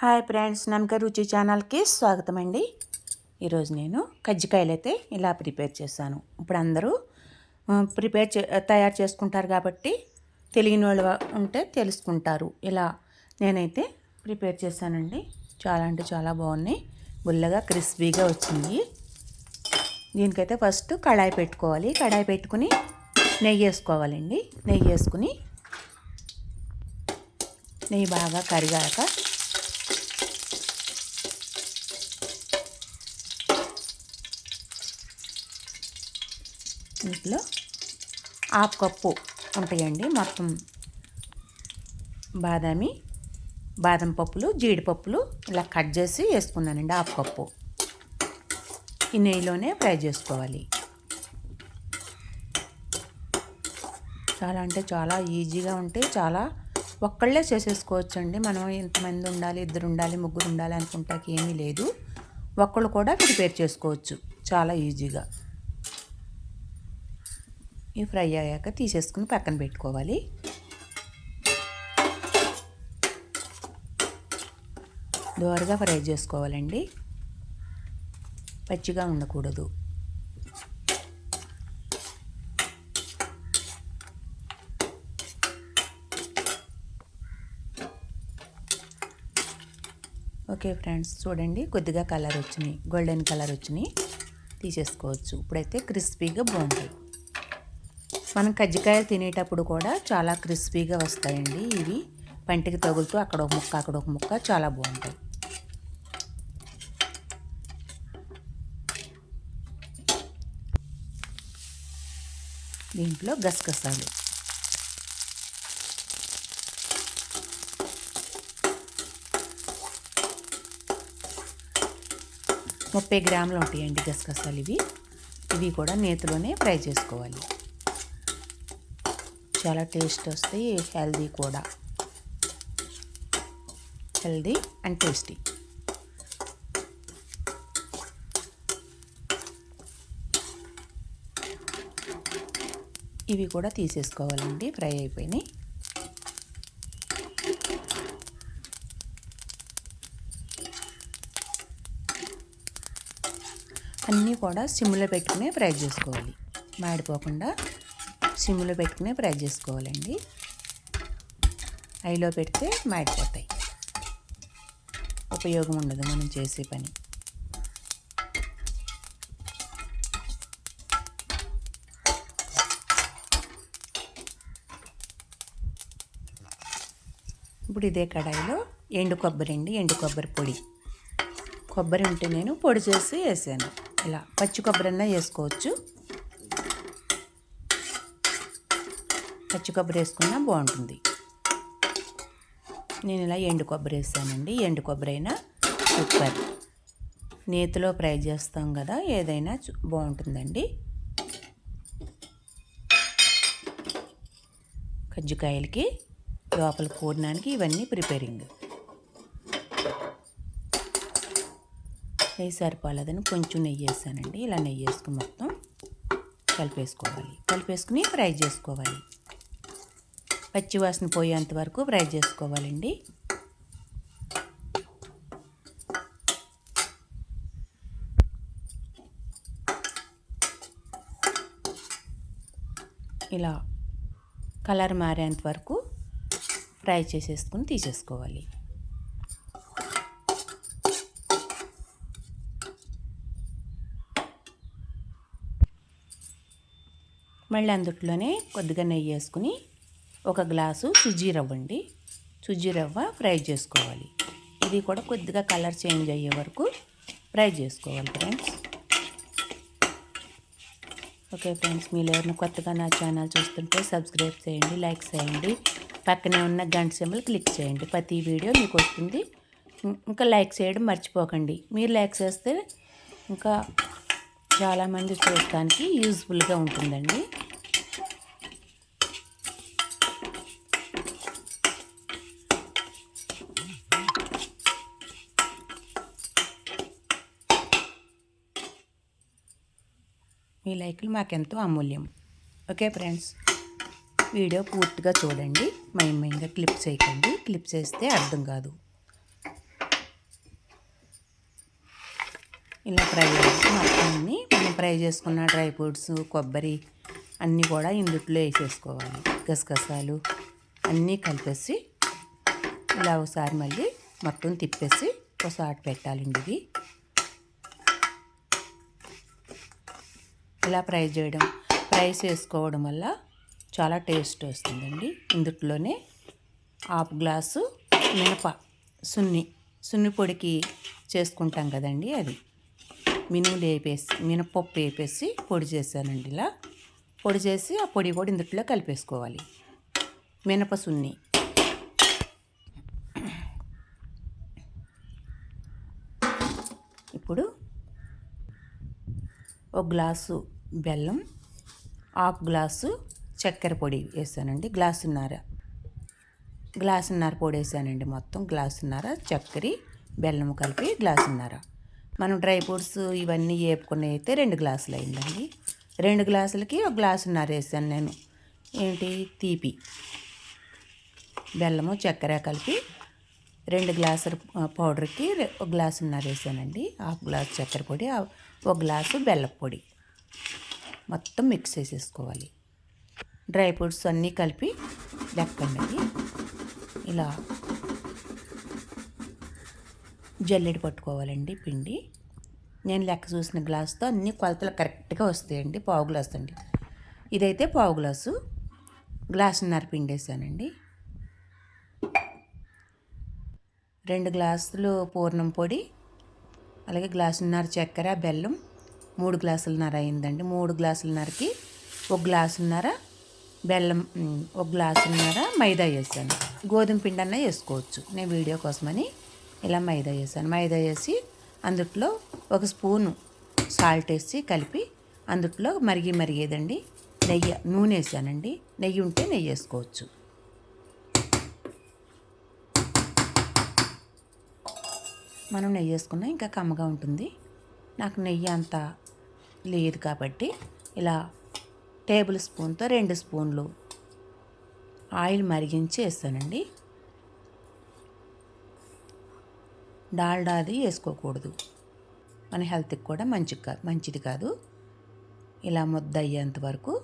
Hi friends నమ్మక రుచి ఛానల్కి స్వాగతం అండి ఈరోజు నేను కజ్జికాయలు అయితే ఇలా ప్రిపేర్ చేశాను. ఇప్పుడు అందరూ ప్రిపేర్ చే తయారు చేసుకుంటారు కాబట్టి తెలియని వాళ్ళు ఉంటే తెలుసుకుంటారు. ఇలా నేనైతే ప్రిపేర్ చేశానండి. చాలా అంటే చాలా బాగున్నాయి. బుల్లగా క్రిస్పీగా వచ్చింది. దీనికైతే ఫస్ట్ కడాయి పెట్టుకోవాలి. కడాయి పెట్టుకుని నెయ్యి వేసుకోవాలండి. నెయ్యి వేసుకుని నెయ్యి బాగా కరిగాక ఇంట్లో హాఫ్ కప్పు ఉంటాయండి. మొత్తం బాదామి బాదం పప్పులు జీడిపప్పులు ఇలా కట్ చేసి వేసుకున్నానండి హాఫ్ కప్పు. ఈ నెయ్యిలోనే ఫ్రై చేసుకోవాలి. చాలా అంటే చాలా ఈజీగా ఉంటే చాలా ఒక్కళ్ళే చేసేసుకోవచ్చండి. మనం ఎంతమంది ఉండాలి ఇద్దరు ఉండాలి ముగ్గురు ఉండాలి అనుకుంటాకి ఏమీ లేదు. ఒక్కళ్ళు కూడా ప్రిపేర్ చేసుకోవచ్చు. చాలా ఈజీగా. ఇవి ఫ్రై అయ్యాక తీసేసుకుని పక్కన పెట్టుకోవాలి. దోరగా ఫ్రై చేసుకోవాలండి. పచ్చిగా ఉండకూడదు. ఓకే ఫ్రెండ్స్ చూడండి కొద్దిగా కలర్ వచ్చినాయి గోల్డెన్ కలర్ వచ్చినాయి. తీసేసుకోవచ్చు. ఇప్పుడైతే క్రిస్పీగా బాగుంటాయి. మనం కజ్జికాయలు తినేటప్పుడు కూడా చాలా క్రిస్పీగా వస్తాయండి ఇవి. పంటికి తగులుతూ అక్కడ ఒక ముక్క అక్కడ ఒక ముక్క చాలా బాగుంటాయి. దీంట్లో గసగసాలు. ముప్పై గ్రాములు ఉంటాయండి గసగసాలు ఇవి. ఇవి కూడా నేతిలోనే ఫ్రై చేసుకోవాలి. చాలా టేస్ట్ వస్తాయి హెల్దీ కూడా. Healthy and tasty. ఇవి కూడా తీసేసుకోవాలండి ఫ్రై అయిపోయినాయి. అన్నీ కూడా సిమ్లో పెట్టుకునే ఫ్రై చేసుకోవాలి. మాడిపోకుండా సిమ్లో పెట్టుకునే ఫ్రై చేసుకోవాలండి. ఐలో పెడితే మాడిపోతాయి. ఉపయోగం ఉండదు మనం చేసే పని. ఇప్పుడు ఇదే కడాయిలో ఎండు కొబ్బరి అండి ఎండు కొబ్బరి పొడి. కొబ్బరి ఉంటే నేను పొడి చేసి వేసాను. ఇలా పచ్చి కొబ్బరి అన్నా వేసుకోవచ్చు. పచ్చి కొబ్బరి వేసుకున్నా బాగుంటుంది. నేను ఇలా ఎండు కొబ్బరి వేసానండి. ఎండు కొబ్బరి అయినా సూపర్. నేతిలో ఫ్రై చేస్తాం కదా ఏదైనా బాగుంటుందండి. కజ్జికాయలకి లోపల పూర్ణానికి ఇవన్నీ ప్రిపేరింగ్. నెయ్యి సరిపోలేదని కొంచెం నెయ్యి వేసానండి. ఇలా నెయ్యి వేసుకుని మొత్తం కలిపేసుకోవాలి. కలిపేసుకుని ఫ్రై చేసుకోవాలి. పచ్చి వాసన పోయేంత వరకు ఫ్రై చేసుకోవాలండి. ఇలా కలర్ మారేంత వరకు ఫ్రై చేసేసుకుని తీసేసుకోవాలి. మళ్ళీ అందుట్లోనే కొద్దిగా నెయ్యి వేసుకుని ఒక గ్లాసు సుజీ రవ్వ అండి సుజీ రవ్వ ఫ్రై చేసుకోవాలి. ఇది కూడా కొద్దిగా కలర్ చేంజ్ అయ్యే వరకు ఫ్రై చేసుకోవాలి ఫ్రెండ్స్. ఓకే ఫ్రెండ్స్ మీరు ఎవరైనా కొత్తగా నా ఛానల్ చూస్తుంటే సబ్స్క్రైబ్ చేయండి లైక్ చేయండి. పక్కనే ఉన్న గంట సింబల్ క్లిక్ చేయండి. ప్రతి వీడియో మీకు వస్తుంది. ఇంకా లైక్ చేయడం మర్చిపోకండి. మీరు లైక్ చేస్తే ఇంకా చాలామంది చూడటానికి యూజ్ఫుల్గా ఉంటుందండి. సైకిల్ మాకెంతో అమూల్యం. Okay friends? వీడియో పూర్తిగా చూడండి. మైన్ మైన్గా క్లిప్ చేయకండి. క్లిప్ చేస్తే అర్థం కాదు. ఇలా ఫ్రై మొత్తాన్ని మనం ఫ్రై చేసుకున్న డ్రై ఫ్రూట్స్ కొబ్బరి అన్నీ కూడా ఇందుట్లో వేసేసుకోవాలి. గసగసాలు అన్నీ కలిపేసి ఇలా ఒకసారి మళ్ళీ మొత్తం తిప్పేసి ఒకసారి పెట్టాలండి ఇది. ఇలా ఫ్రై చేయడం ఫ్రై చేసుకోవడం వల్ల చాలా టేస్ట్ వస్తుందండి. ఇందుట్లోనే హాఫ్ గ్లాసు మినప సున్ని సున్ని పొడికి చేసుకుంటాం కదండి అది. మినుములు వేపేసి మినపప్పు వేపేసి పొడి చేశానండి ఇలా. పొడి చేసి ఆ పొడి కూడా ఇందుట్లో కలిపేసుకోవాలి. మినప సున్ని. ఇప్పుడు ఒక గ్లాసు బెల్లం హాఫ్ గ్లాసు చక్కెర పొడి వేసానండి గ్లాసున్నర. గ్లాసున్నర పొడి వేసానండి మొత్తం గ్లాసున్నర చక్కెర బెల్లం కలిపి గ్లాసున్నర. మనం డ్రై ఫ్రూట్స్ ఇవన్నీ వేపుకుని అయితే రెండు గ్లాసులు అయిందండి. రెండు గ్లాసులకి ఒక గ్లాసున్నర వేసాను నేను. ఏంటి? తీపి. బెల్లము చక్కెర కలిపి రెండు గ్లాసుల పౌడర్కి ఒక గ్లాసున్నర వేసానండి. హాఫ్ గ్లాస్ చక్కెర పొడి ఒక గ్లాసు బెల్లం పొడి. మొత్తం మిక్స్ చేసేసుకోవాలి. డ్రై ఫ్రూట్స్ అన్నీ కలిపి లెక్కండి. ఇలా జల్లెడి పట్టుకోవాలండి పిండి. నేను లెక్క చూసిన గ్లాస్తో అన్ని కొలతలు కరెక్ట్గా వస్తాయండి పావు గ్లాస్ అండి. ఇదైతే పావు గ్లాసు. గ్లాసున్నర పిండి వేసానండి. రెండు గ్లాసులు పూర్ణం పొడి అలాగే గ్లాసున్నర చక్కెర బెల్లం మూడు గ్లాసులన్నర అయిందండి. మూడు గ్లాసులన్నరకి ఒక గ్లాసున్నర బెల్లం ఒక గ్లాసున్నర మైదా వేసాను. గోధుమ పిండి అన్న వేసుకోవచ్చు. నేను వీడియో కోసమని ఇలా మైదా వేసాను. మైదా వేసి అందుట్లో ఒక స్పూను సాల్ట్ వేసి కలిపి అందుట్లో మరిగి మరిగేదండి. నెయ్యి నూనె వేసానండి. నెయ్యి ఉంటే నెయ్యి వేసుకోవచ్చు. మనం నెయ్యి వేసుకున్నా. ఇంకా కమ్మగా ఉంటుంది. నాకు నెయ్యి అంత లేదు కాబట్టి ఇలా టేబుల్ స్పూన్తో రెండు స్పూన్లు ఆయిల్ మరిగించి వేస్తానండి. డాల్డా అది వేసుకోకూడదు. మన హెల్త్కి కూడా మంచి మంచిది కాదు. ఇలా ముద్ద అయ్యేంత వరకు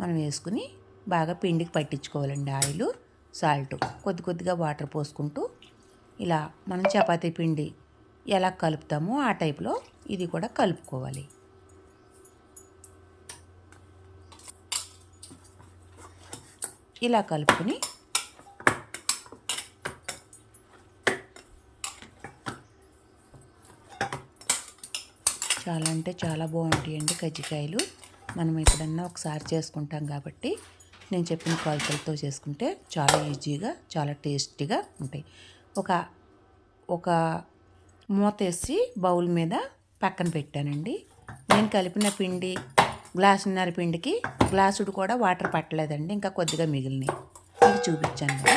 మనం వేసుకుని బాగా పిండికి పట్టించుకోవాలండి ఆయిల్ సాల్ట్. కొద్ది కొద్దిగా వాటర్ పోసుకుంటూ ఇలా మనం చపాతీ పిండి ఎలా కలుపుతామో ఆ టైప్లో ఇది కూడా కలుపుకోవాలి. ఇలా కలుపుకొని చాలా అంటే చాలా బాగుంటాయండి కజ్జికాయలు. మనం ఎప్పుడన్నా ఒకసారి చేసుకుంటాం కాబట్టి నేను చెప్పిన కొలతలతో చేసుకుంటే చాలా ఈజీగా చాలా టేస్టీగా ఉంటాయి. ఒక ఒక మూత వేసి బౌల్ మీద పక్కన పెట్టానండి. నేను కలిపిన పిండి గ్లాసున్నర పిండికి గ్లాసుడు కూడా వాటర్ పట్టలేదండి ఇంకా కొద్దిగా మిగిలినాయి. ఇది చూపించాను కదా.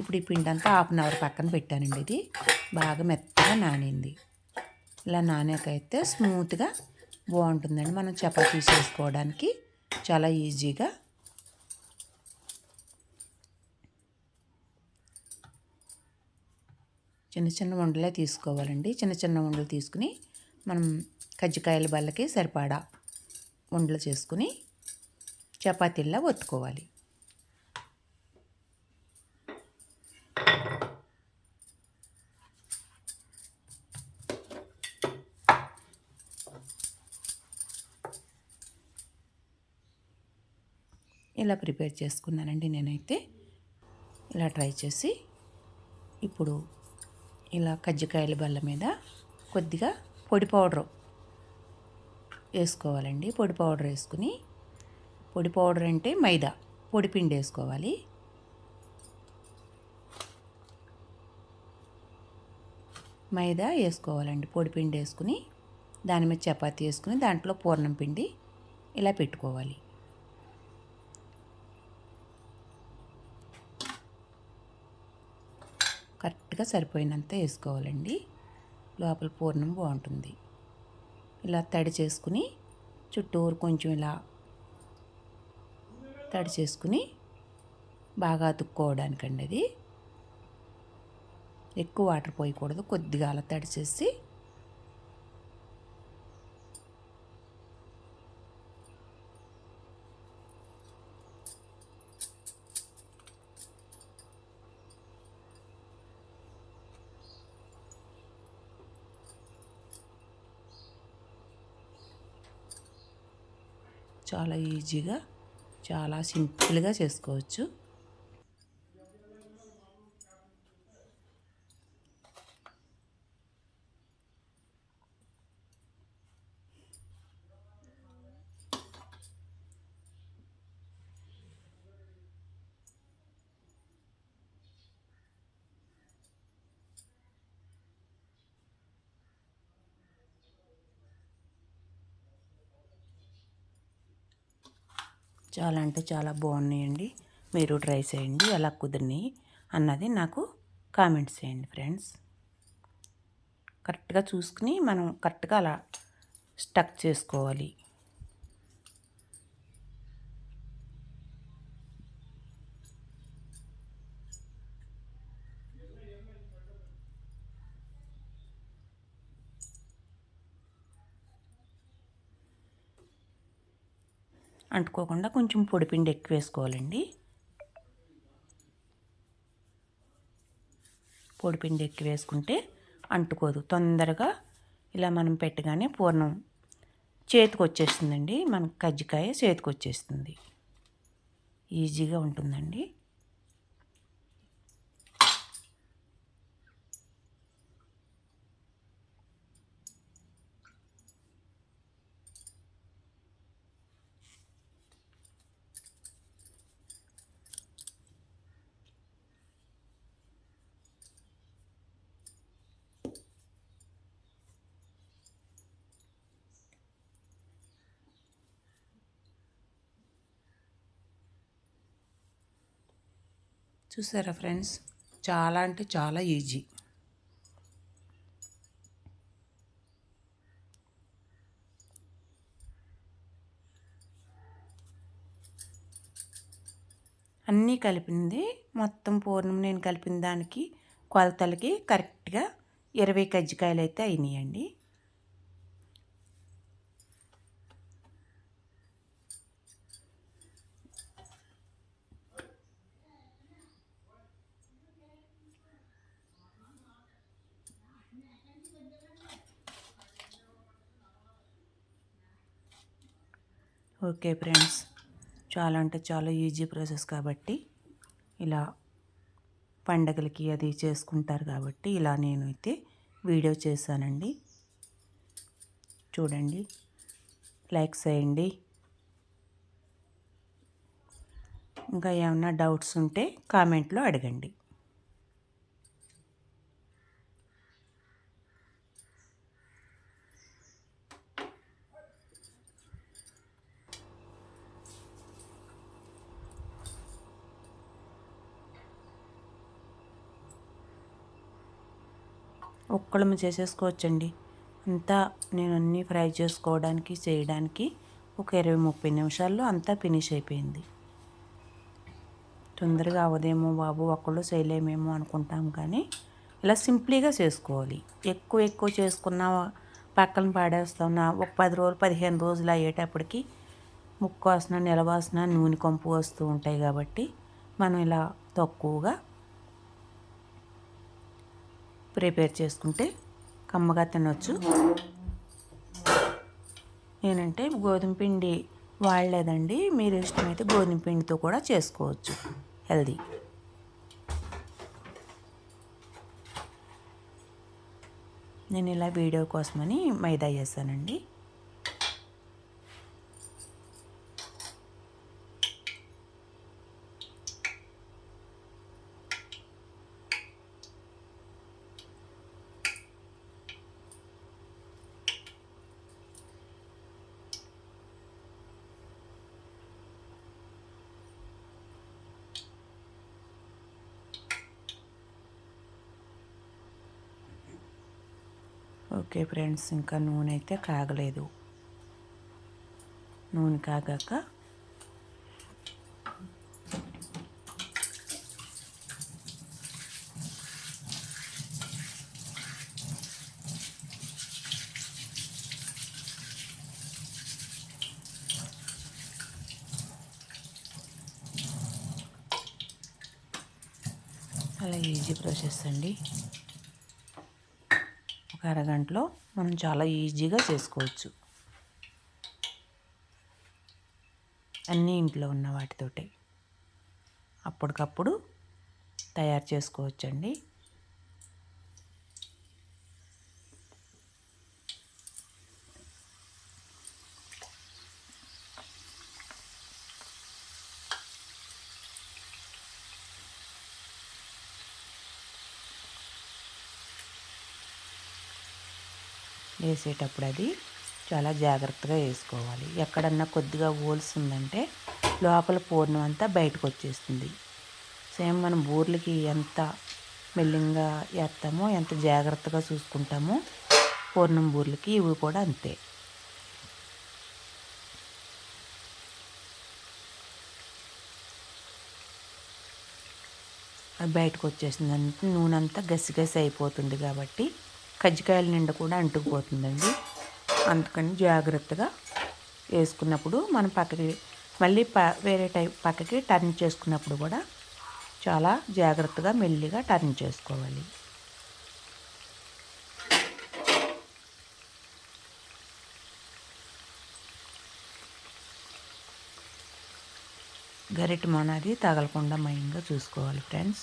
ఇప్పుడు ఈ పిండి అంతా హాఫ్ అన్ అవర్ పక్కన పెట్టానండి ఇది. బాగా మెత్తగా నానింది. ఇలా నానాకైతే స్మూత్గా బాగుంటుందండి. మనం చపాతీ చేసుకోవడానికి చాలా ఈజీగా. చిన్న చిన్న ఉండలే తీసుకోవాలండి. చిన్న చిన్న ఉండలు తీసుకుని మనం కజ్జికాయల బల్లకి సరిపడా ఉండలు చేసుకుని చపాతీల్లా ఒత్తుకోవాలి. ఇలా ప్రిపేర్ చేసుకున్నానండి నేనైతే. ఇలా ట్రై చేసి ఇప్పుడు ఇలా కజ్జికాయల బల్ల మీద కొద్దిగా పొడి పౌడరు వేసుకోవాలండి. పొడి పౌడర్ వేసుకుని పొడి పౌడర్ అంటే మైదా పొడి పిండి వేసుకోవాలి. మైదా వేసుకోవాలండి. పొడి పిండి వేసుకుని దాని మీద చపాతీ వేసుకుని దాంట్లో పూర్ణం పిండి ఇలా పెట్టుకోవాలి. కరెక్ట్గా సరిపోయినంత వేసుకోవాలండి. లోపల పూర్ణం బాగుంటుంది. ఇలా తడి చేసుకుని చుట్టూరు కొంచెం ఇలా తడి చేసుకుని బాగా అతుక్కోవడానికండి అది. ఎక్కువ వాటర్ పోయకూడదు కొద్దిగా అలా తడి చేసి చాలా ఈజీగా చాలా సింపుల్గా చేసుకోవచ్చు. చాలా అంటే చాలా బాగున్నాయండి. మీరు ట్రై చేయండి. ఎలా కుదిరినాయి అన్నది నాకు కామెంట్స్ చేయండి ఫ్రెండ్స్. కరెక్ట్గా చూసుకుని మనం కరెక్ట్గా అలా స్టక్ చేసుకోవాలి. అంటుకోకుండా కొంచెం పొడిపిండి ఎక్కువ వేసుకోవాలండి. పొడిపిండి ఎక్కువ వేసుకుంటే అంటుకోదు. తొందరగా ఇలా మనం పెట్టగానే పూర్ణం చేతికి వచ్చేస్తుందండి. మన కజ్జికాయ చేతికి వచ్చేస్తుంది. ఈజీగా ఉంటుందండి. చూసారా ఫ్రెండ్స్? చాలా అంటే చాలా ఈజీ. అన్నీ కలిపింది. మొత్తం పూర్ణం నేను కలిపిన దానికి కొలతలకి కరెక్ట్గా ఇరవై కజ్జికాయలు అయితే అయినాయండి. Okay friends. చాలా అంటే చాలా ఈజీ ప్రాసెస్ కాబట్టి ఇలా పండగలకి అది చేసుకుంటారు కాబట్టి ఇలా నేను అయితే వీడియో చేశానండి. చూడండి. లైక్ చేయండి. ఇంకా ఏమైనా డౌట్స్ ఉంటే కామెంట్లో అడగండి. ఒక్కళ్ళము చేసేసుకోవచ్చండి. అంతా నేను అన్నీ ఫ్రై చేసుకోవడానికి చేయడానికి ఒక ఇరవై ముప్పై నిమిషాల్లో అంతా ఫినిష్ అయిపోయింది. తొందరగా అవదేమో బాబు ఒక్కళ్ళు చేయలేమేమో అనుకుంటాం కానీ ఇలా సింప్లీగా చేసుకోవాలి. ఎక్కువ ఎక్కువ చేసుకున్న పక్కన పాడేస్తున్నా ఒక పది రోజులు పదిహేను రోజులు అయ్యేటప్పటికి ముక్కు వాసన నిలవాసన నూనె కొంపు వస్తూ ఉంటాయి కాబట్టి మనం ఇలా తక్కువగా ప్రిపేర్ చేసుకుంటే కమ్మగా తినొచ్చు. నేనంటే గోధుమ పిండి వాడలేదండి. మీరు ఇష్టమైతే గోధుమ పిండితో కూడా చేసుకోవచ్చు. హెల్దీ నేను ఇలా వీడియో కోసమని మైదా చేశానండి. ఓకే ఫ్రెండ్స్ ఇంకా నూనె అయితే కాగలేదు. నూనె కాగాక చాలా ఈజీ ప్రాసెస్ అండి. ఒక అరగంటలో మనం చాలా ఈజీగా చేసుకోవచ్చు. అన్నీ ఇంట్లో ఉన్న వాటితోటి. అప్పటికప్పుడు తయారు చేసుకోవచ్చండి. వేసేటప్పుడు అది చాలా జాగ్రత్తగా వేసుకోవాలి. ఎక్కడన్నా కొద్దిగా హోల్స్ ఉందంటే లోపల పూర్ణం అంతా బయటకు వచ్చేస్తుంది. సేమ్ మనం బూర్లకి ఎంత మెల్లింగా వేస్తామో ఎంత జాగ్రత్తగా చూసుకుంటామో పూర్ణం బూర్లకి ఇవి కూడా అంతే. అది బయటకు వచ్చేసిందంటే నూనె అంతా గసిగసి అయిపోతుంది కాబట్టి కజ్జికాయల నిండా కూడా అంటుకుపోతుందండి. అందుకని జాగ్రత్తగా వేసుకున్నప్పుడు మనం పక్కకి మళ్ళీ ప వేరే టైప్ పక్కకి టర్న్ చేసుకున్నప్పుడు కూడా చాలా జాగ్రత్తగా మెల్లిగా టర్న్ చేసుకోవాలి. గరిట మనది తగలకుండా మయంగా చూసుకోవాలి ఫ్రెండ్స్.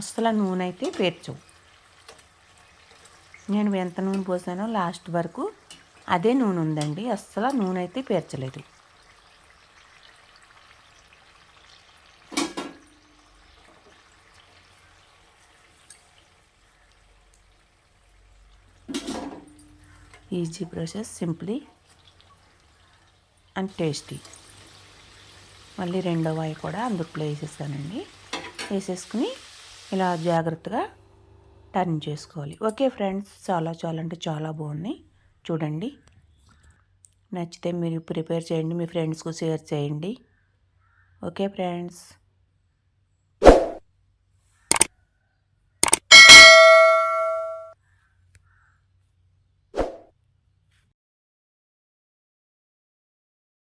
అసలు నూనె అయితే పేర్చవు నేను ఎంత నూనె పోసానో లాస్ట్ వరకు అదే నూనె ఉందండి. అస్సలు నూనె అయితే పేర్చలేదు. Easy process simply and tasty మళ్ళీ రెండో వాయి కూడా అందుట్లో వేసేస్తానండి వేసేసుకుని ఇలా జాగ్రత్తగా టర్న్ చేసుకోవాలి. ఓకే ఫ్రెండ్స్ చాలా చాలా అంటే చాలా బాగున్నాయి చూడండి. నచ్చితే మీరు ప్రిపేర్ చేయండి మీ ఫ్రెండ్స్కు షేర్ చేయండి. Okay friends.